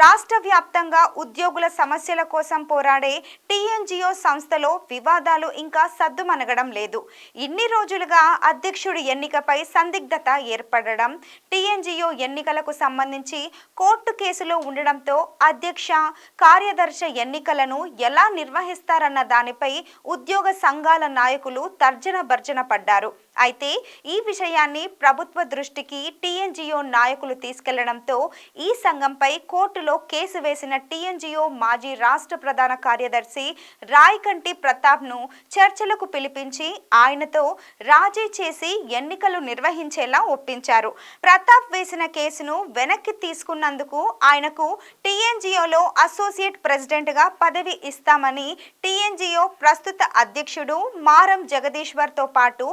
రాష్ట్ర వ్యాప్తంగా ఉద్యోగుల సమస్యల కోసం పోరాడే టీఎన్జిఓ సంస్థలో వివాదాలు ఇంకా సద్దుమనగడం లేదు. ఇన్ని రోజులుగా అధ్యక్షుడి ఎన్నికపై సందిగ్ధత ఏర్పడడం టీఎన్జిఓ ఎన్నికలకు సంబంధించి కోర్టు కేసులో ఉండడంతో అధ్యక్ష కార్యదర్శి ఎన్నికలను ఎలా నిర్వహిస్తారన్న దానిపై ఉద్యోగ సంఘాల నాయకులు తర్జన భర్జన పడ్డారు. అయితే ఈ విషయాన్ని ప్రభుత్వ దృష్టికి టీఎన్జిఓ నాయకులు తీసుకెళ్ళడంతో ఈ సంఘంపై కోర్టులో కేసు వేసిన టీఎన్జిఓ మాజీ రాష్ట్ర ప్రధాన కార్యదర్శి రాయకంటి ప్రతాప్ను చర్చలకు పిలిపించి ఆయనతో రాజీ చేసి ఎన్నికలు నిర్వహించేలా ఒప్పించారు. ప్రతాప్ వేసిన కేసును వెనక్కి తీసుకున్నందుకు ఆయనకు టీఎన్జిఓలో అసోసియేట్ ప్రెసిడెంట్గా పదవి ఇస్తామని టీఎన్జిఓ ప్రస్తుత అధ్యక్షుడు మారం జగదీశ్వర్తో పాటు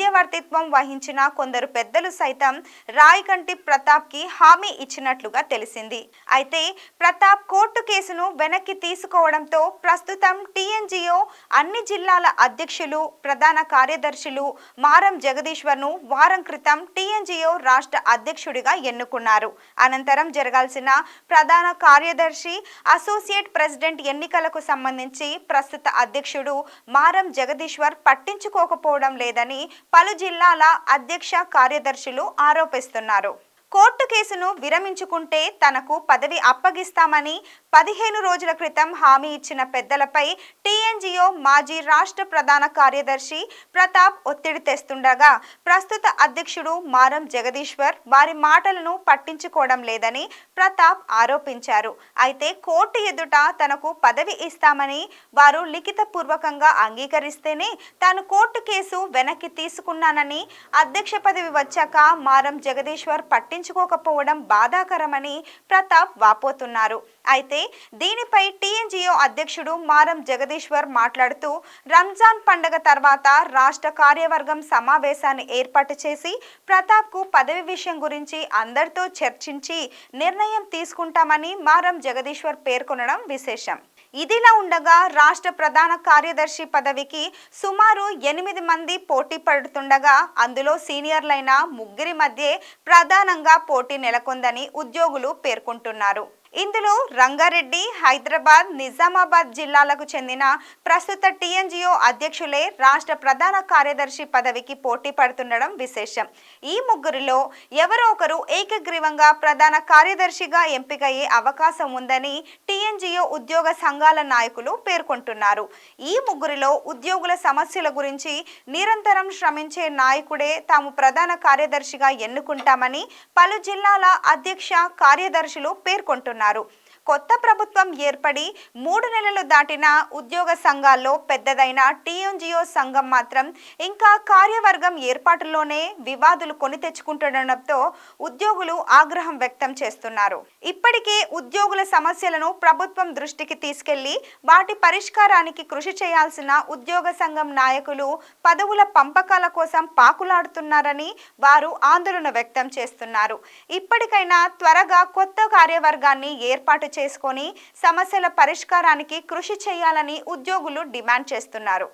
మధ్యవర్తిత్వం వహించిన కొందరు పెద్దలు సైతం రాయకంటి ప్రతాప్కి హామీ ఇచ్చినట్లుగా తెలిసింది. అయితే ప్రతాప్ కోర్టు కేసును వెనక్కి తీసుకోవడంతో ప్రస్తుతం టీఎన్జిఓ అన్ని జిల్లాల అధ్యక్షులు ప్రధాన కార్యదర్శులు మారం జగదీశ్వర్ను వారం క్రితం టీఎన్జిఓ రాష్ట్ర అధ్యక్షుడిగా ఎన్నుకున్నారు. అనంతరం జరగాల్సిన ప్రధాన కార్యదర్శి అసోసియేట్ ప్రెసిడెంట్ ఎన్నికలకు సంబంధించి ప్రస్తుత అధ్యక్షుడు మారం జగదీశ్వర్ పట్టించుకోకపోవడం లేదని పలు జిల్లాల అధ్యక్ష కార్యదర్శులు ఆరోపిస్తున్నారు. కోర్టు కేసును విరమించుకుంటే తనకు పదవి అప్పగిస్తామని పదిహేను రోజుల క్రితం హామీ ఇచ్చిన పెద్దలపై టీఎన్జిఓ మాజీ రాష్ట్ర ప్రధాన కార్యదర్శి ప్రతాప్ ఒత్తిడి తెస్తుండగా ప్రస్తుత అధ్యక్షుడు మారం జగదీశ్వర్ వారి మాటలను పట్టించుకోవడం లేదని ప్రతాప్ ఆరోపించారు. అయితే కోర్టు ఎదుట తనకు పదవి ఇస్తామని వారు లిఖితపూర్వకంగా అంగీకరిస్తేనే తాను కోర్టు కేసు వెనక్కి తీసుకున్నానని అధ్యక్ష పదవి వచ్చాక మారం జగదీశ్వర్ పట్టి పట్టించుకోకపోవడం బాధాకరమని ప్రతాప్ వాపోతున్నారు. అయితే దీనిపై టీఎన్జిఓ అధ్యక్షుడు మారం జగదీశ్వర్ మాట్లాడుతూ రంజాన్ పండగ తర్వాత రాష్ట్ర కార్యవర్గం సమావేశాన్ని ఏర్పాటు చేసి ప్రతాప్కు పదవి విషయం గురించి అందరితో చర్చించి నిర్ణయం తీసుకుంటామని మారం జగదీశ్వర్ పేర్కొనడం విశేషం. ఇదిలా ఉండగా రాష్ట్ర ప్రధాన కార్యదర్శి పదవికి సుమారు ఎనిమిది మంది పోటీ పడుతుండగా అందులో సీనియర్లైన ముగ్గురి మధ్య ప్రధానంగా పోటీ నెలకొందని ఉద్యోగులు పేర్కొంటున్నారు. ఇందులో రంగారెడ్డి హైదరాబాద్ నిజామాబాద్ జిల్లాలకు చెందిన ప్రస్తుత టీఎన్జిఓ అధ్యక్షులే రాష్ట్ర ప్రధాన కార్యదర్శి పదవికి పోటీ పడుతుండడం విశేషం. ఈ ముగ్గురిలో ఎవరో ఒకరు ఏకగ్రీవంగా ప్రధాన కార్యదర్శిగా ఎంపికయ్యే అవకాశం ఉందని టీఎన్జిఓ ఉద్యోగ సంఘాల నాయకులు పేర్కొంటున్నారు. ఈ ముగ్గురిలో ఉద్యోగుల సమస్యల గురించి నిరంతరం శ్రమించే నాయకుడే తాము ప్రధాన కార్యదర్శిగా ఎన్నుకుంటామని పలు జిల్లాల అధ్యక్ష కార్యదర్శులు పేర్కొంటున్నారు. Bolsonaro. కొత్త ప్రభుత్వం ఏర్పడి మూడు నెలలు దాటిన ఉద్యోగ సంఘాల్లో పెద్దదైన టీఎన్జిఓ సంఘం మాత్రం ఇంకా కార్యవర్గం ఏర్పాటులోనే వివాదులు కొని తెచ్చుకుంటుండటంతో ఉద్యోగులు ఆగ్రహం వ్యక్తం చేస్తున్నారు. ఇప్పటికే ఉద్యోగుల సమస్యలను ప్రభుత్వం దృష్టికి తీసుకెళ్ళి వాటి పరిష్కారానికి కృషి చేయాల్సిన ఉద్యోగ సంఘం నాయకులు పదవుల పంపకాల కోసం పాకులాడుతున్నారని వారు ఆందోళన వ్యక్తం చేస్తున్నారు. ఇప్పటికైనా త్వరగా కొత్త కార్యవర్గాన్ని ఏర్పాటు చేసుకొని సమస్యల పరిష్కారానికి కృషి చేయాలని ఉద్యోగులు డిమాండ్ చేస్తున్నారు.